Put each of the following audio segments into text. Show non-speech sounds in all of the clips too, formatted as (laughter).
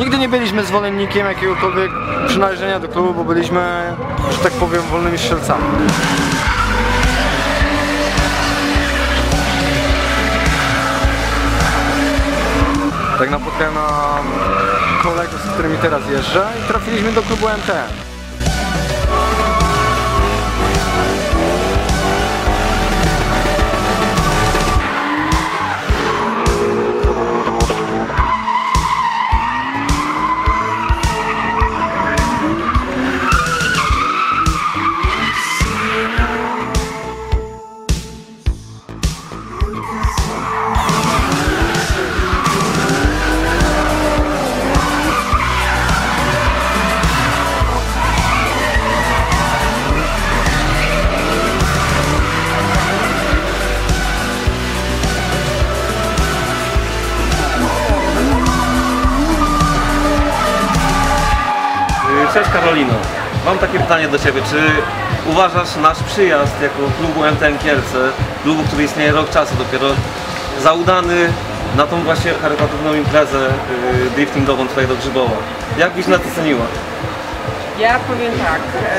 Nigdy nie byliśmy zwolennikiem jakiegokolwiek przynależenia do klubu, bo byliśmy, że tak powiem, wolnymi strzelcami. Tak napotkałem na kolegów, z którymi teraz jeżdżę i trafiliśmy do klubu MTM. Cześć Karolino, mam takie pytanie do Ciebie. Czy uważasz nasz przyjazd jako klubu MTN Kielce, klubu, który istnieje rok czasu dopiero, za udany na tą właśnie charytatywną imprezę y, driftingową tutaj do Grzybowa? Jak byś nas oceniła? Ja powiem tak. E,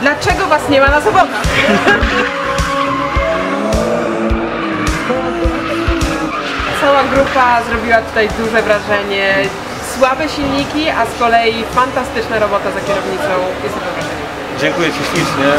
dlaczego was nie ma na zawodach? (laughs) Cała grupa zrobiła tutaj duże wrażenie. Słabe silniki, a z kolei fantastyczna robota za kierownicą. Jest to wrażenie. Dziękuję Ci ślicznie.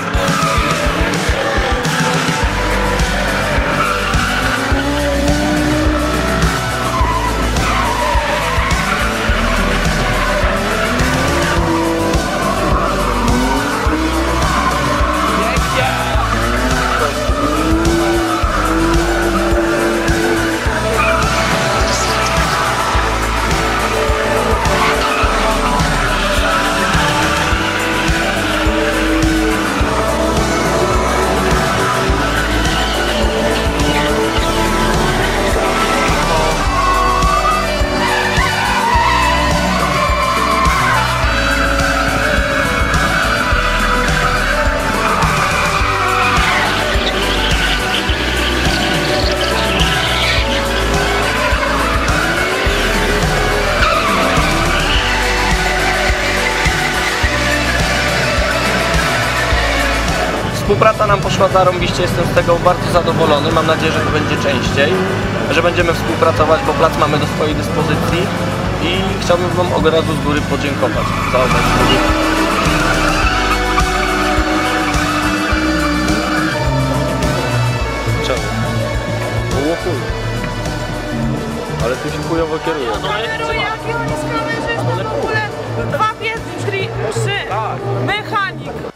Współpraca nam poszła zarąbiście, jestem z tego bardzo zadowolony. Mam nadzieję, że to będzie częściej, że będziemy współpracować, bo plac mamy do swojej dyspozycji i chciałbym Wam od razu z góry podziękować za obecność. Czemu? Było chuj. Ale ty się chujowo kieruje. Kameruje, jaki on jest kamerzystą w ogóle. Dwa trzy. Mechanik.